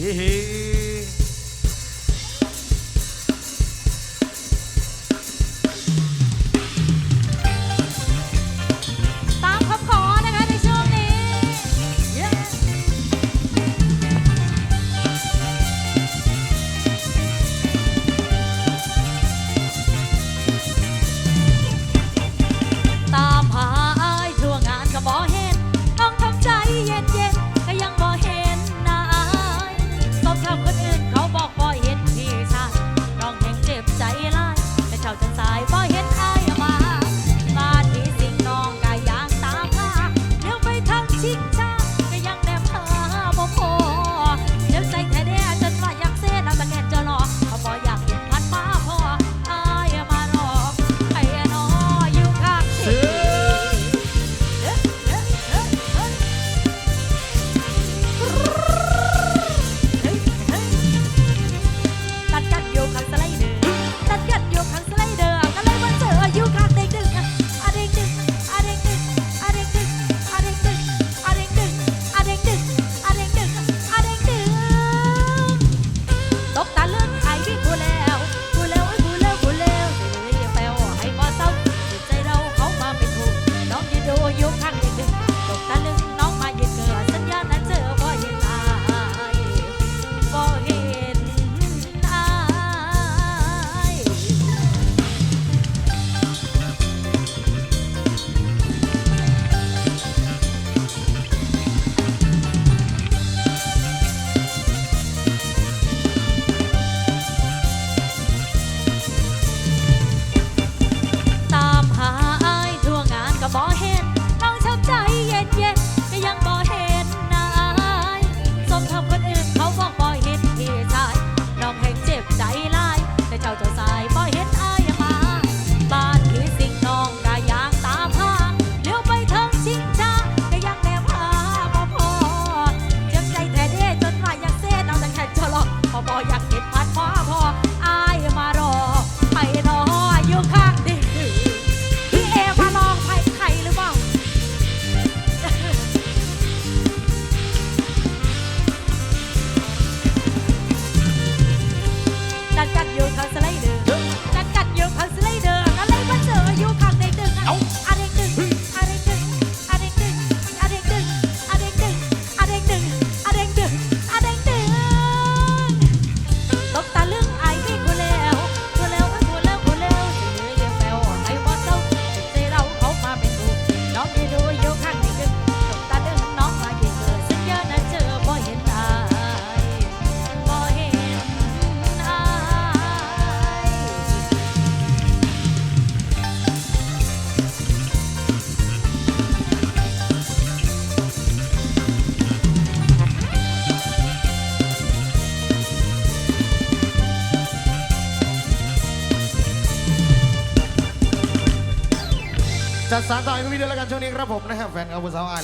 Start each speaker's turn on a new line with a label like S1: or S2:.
S1: Yeah. จัดสารต่ออีกวิดีโอแล้วกัน
S2: ช่วงนี้ครับผมนะครับแฟนคลับสาวไอาล